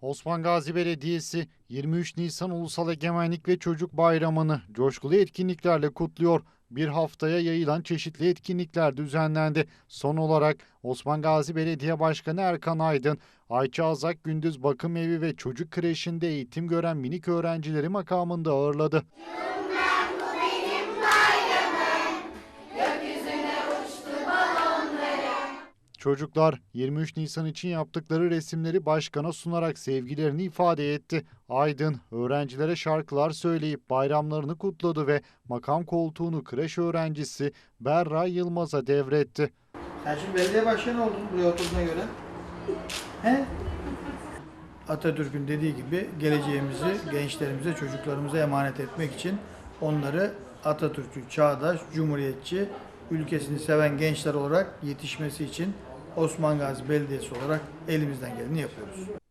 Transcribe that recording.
Osman Gazi Belediyesi 23 Nisan Ulusal Egemenlik ve Çocuk Bayramı'nı coşkulu etkinliklerle kutluyor. Bir haftaya yayılan çeşitli etkinlikler düzenlendi. Son olarak Osman Gazi Belediye Başkanı Erkan Aydın, Ayça Azak Gündüz Bakım Evi ve Çocuk Kreşi'nde eğitim gören minik öğrencileri makamında ağırladı. Çocuklar 23 Nisan için yaptıkları resimleri başkana sunarak sevgilerini ifade etti. Aydın öğrencilere şarkılar söyleyip bayramlarını kutladı ve makam koltuğunu kreş öğrencisi Berra Yılmaz'a devretti. Sen şimdi belediye başkanı oldun buraya oturduğuna göre. He? Atatürk'ün dediği gibi geleceğimizi gençlerimize, çocuklarımıza emanet etmek için onları Atatürk'ü çağdaş, cumhuriyetçi, ülkesini seven gençler olarak yetişmesi için Osman Gazi Belediyesi olarak elimizden geleni yapıyoruz.